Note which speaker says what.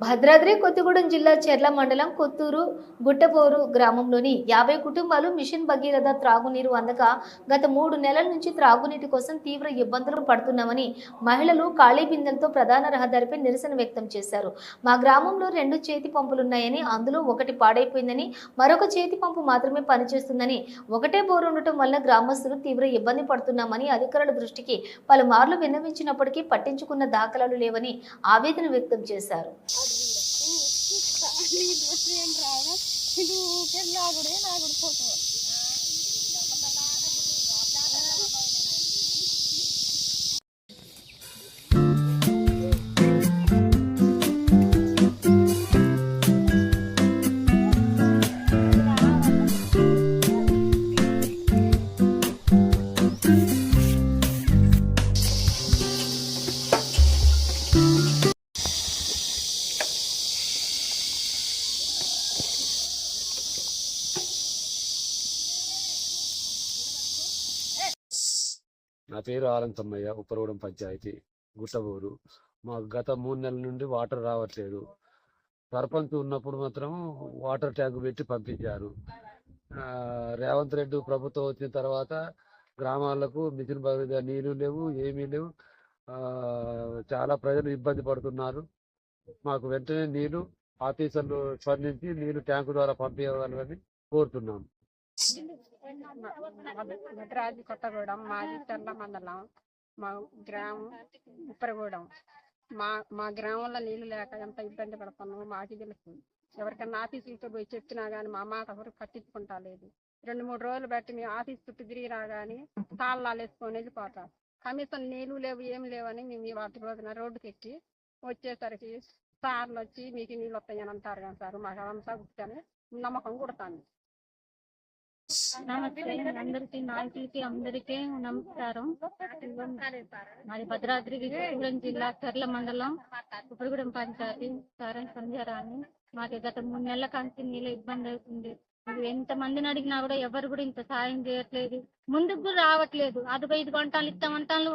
Speaker 1: భద్రాద్రి కొత్తగూడెం జిల్లా చెర్ల మండలం కొత్తూరు గుట్టపోరు గ్రామంలోని యాభై కుటుంబాలు మిషన్ భగీరథ త్రాగునీరు అందక గత మూడు నెలల నుంచి త్రాగునీటి కోసం తీవ్ర ఇబ్బందులు పడుతున్నామని మహిళలు ఖాళీ బిందెలతో ప్రధాన రహదారిపై నిరసన వ్యక్తం చేశారు. మా గ్రామంలో రెండు చేతి పంపులున్నాయని అందులో ఒకటి పాడైపోయిందని మరొక చేతి పంపు మాత్రమే పనిచేస్తుందని ఒకటే బోరు ఉండటం వల్ల గ్రామస్తులు తీవ్ర ఇబ్బంది పడుతున్నామని అధికారుల దృష్టికి పలుమార్లు విన్నవించినప్పటికీ పట్టించుకున్న దాఖలాలు లేవని ఆవేదన వ్యక్తం చేశారు.
Speaker 2: ఇది కూడా రావడం ఇది ఊకే లాగుడే లాగుడు పోతుంది నా పేరు ఆలంకమ్మయ్య ఉప్పరగూడెం పంచాయతీ గుట్టబూరు. మాకు గత మూడు నెలల నుండి వాటర్ రావట్లేదు. సర్పంచ్ ఉన్నప్పుడు మాత్రం వాటర్ ట్యాంక్ పెట్టి పంపించారు. రేవంత్ రెడ్డి ప్రభుత్వం వచ్చిన తర్వాత గ్రామాలకు మిషన్ భగీరథ నీళ్ళు లేవు ఏమీ లేవు. చాలా ప్రజలు ఇబ్బంది పడుతున్నారు. మాకు వెంటనే నీళ్ళు ఆఫీసర్లు స్పందించి నీళ్ళు ట్యాంకు ద్వారా పంపించగలరని కోరుతున్నాం.
Speaker 3: భద్రాద్రి కొత్తగూడెం మాది తెల్ల మండలం మా గ్రామం ఉప్పరగూడెం. మా మా గ్రామంలో నీళ్ళు లేక ఎంత ఇబ్బంది పడుతున్నామో మాకు తెలుసు. ఎవరికన్నా ఆఫీసులతో పోయి చెప్పినా కానీ మా మాట ఎవరు పట్టించుకుంటా లేదు. రెండు మూడు రోజులు బట్టి మేము ఆఫీస్ చుట్టూ తిరిగినా కానీ తాళ్ళాలు వేసుకొని వెళ్ళిపోతాం. కనీసం నీళ్ళు లేవు ఏం లేవని మేము వాటి రోజున రోడ్డుకి ఎక్కి వచ్చేసరికి సార్లు వచ్చి మీకు నీళ్ళు వస్తాయని అంటారు కానీ సార్. మాకు అదంతా గుర్తాను నమ్మకం కుడతాను
Speaker 4: నమస్తే అందరికి నాయకులకి అందరికీ నమస్కారం. మాది భద్రాద్రి విజయనగరం జిల్లా చర్ల మండలం ఉప్పరగూడెం పంచాయతీ. సారం సంధ్యారాణి మాకు గత మూడు నెలల కాంతి నీళ్ళ ఇబ్బంది అవుతుంది. ఎంత మందిని అడిగినా కూడా ఎవరు కూడా ఇంత సాయం చేయట్లేదు. ముందుకు కూడా రావట్లేదు. అదిగో ఐదు గంటలు ఇస్తామంటాను